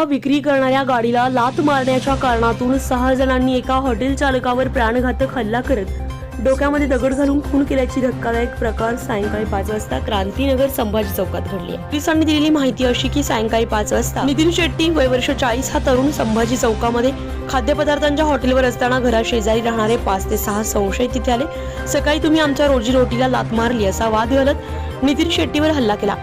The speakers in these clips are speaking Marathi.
विक्री करणाऱ्या गाडीला लात मारण्याच्या कारणातून सहा जणांनी एका हॉटेल चालकावर प्राणघातक हल्ला करत डोक्यामध्ये दगड घालून खून केल्याची धक्कादायक प्रकार सायंकाळी पाच वाजता क्रांतीनगर संभाजी चौकात घडली. आहे पोलिसांनी दिलेली माहिती अशी की सायंकाळी पाच वाजता नितीन शेट्टी वय वर्ष चाळीस हा तरुण संभाजी चौकामध्ये खाद्यपदार्थांच्या हॉटेलवर असताना घराशेजारी राहणारे पाच ते सहा संशय तिथे आले. सकाळी तुम्ही आमच्या रोजीरोटीला लात मारली असा वाद घालत नितीन शेट्टीवर हल्ला केला.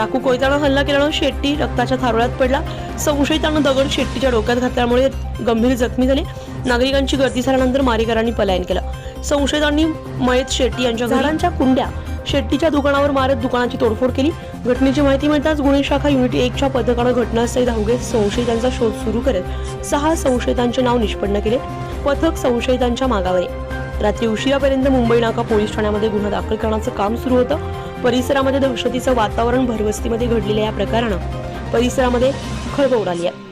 चाकू कोयतानं हल्ला केल्यानं शेट्टी रक्ताच्या थारोळ्यात पडला. संशयितानं दगड शेट्टीच्या डोक्यात घातल्यामुळे गंभीर जखमी झाले. नागरिकांची गर्दी झाल्यानंतर मारेकरांनी पलायन केलं. संशयितांनी मयत शेट्टी यांच्या घरांच्या कुंड्या. शेट्टीच्या दुकानावर मारत दुकानाची तोडफोड केली. घटनेची माहिती मिळताच गुन्हे शाखा युनिट एकच्या पथकानं घटनास्थळी धाव घेत संशयितांचा शोध सुरू करत सहा संशयितांचे नाव निष्पन्न केले. पथक संशयितांच्या मागावर रात्री उशिरापर्यंत मुंबई नाका पोलीस ठाण्यामध्ये गुन्हा दाखल करण्याचं काम सुरू होतं. परिसरामध्ये दहशतीचं वातावरण भरवस्तीमध्ये घडलेल्या या प्रकारानं परिसरामध्ये खळबळ उडाली आहे.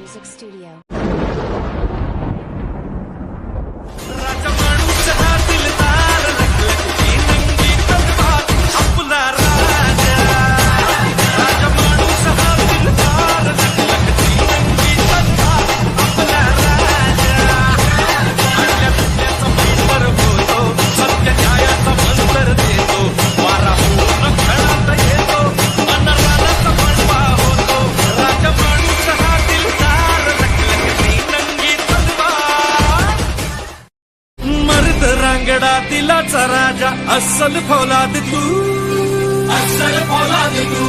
दिलाचा राजा अस्सल फौलाद तू. अस्सल फौलाद तू.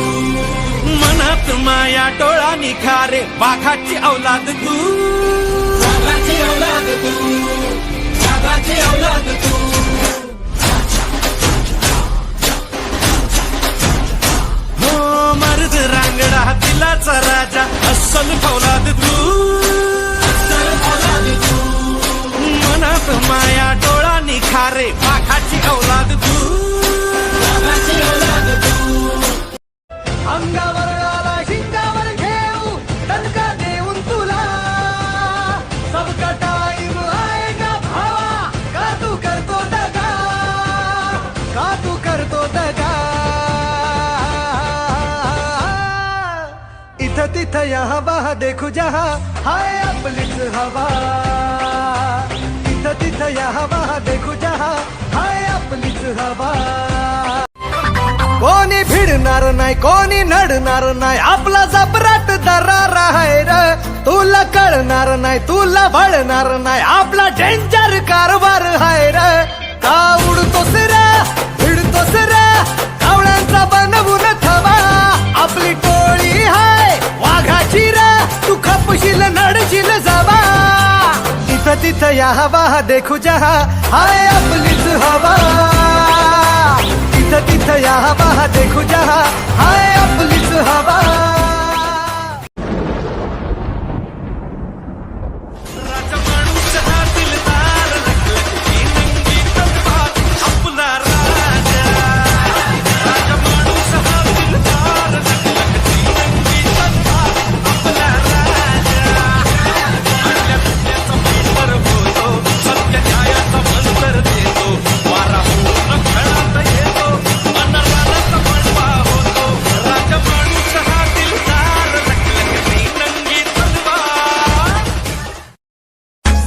मनात माया डोळा निखारे वाघाची औलाद तू. वाघाची औलाद तू. वाघाची औलाद तू. हो मर्द रांगडा दिलाचा राजा अस्सल फौलाद निखारे वाघाची औलाद तू। अंगावर आला शिंगावर घेऊ दणका देऊन तुला। सबका आएगा भावा? का तू करतो दगा? का तू करतो दगा? इथं तिथं यहाँ वहा देखू जहा, हाय हवा। जिथं तिथं या हवा देखू जहा. हाय आपलीच हवा. कोणी भिडणार नाही कोणी नडणार नाही आपला जबराट दरार आहे र. तुला कळणार नाही तुला भळणार नाही आपला डेंजर कारभार आहे र. का उडतोस रा? भिडतोस रा? तिथं या हवा देखू जहा हाय आपलीच हवा तिथं तिथं या हवा देखू जहा हाय आपलीच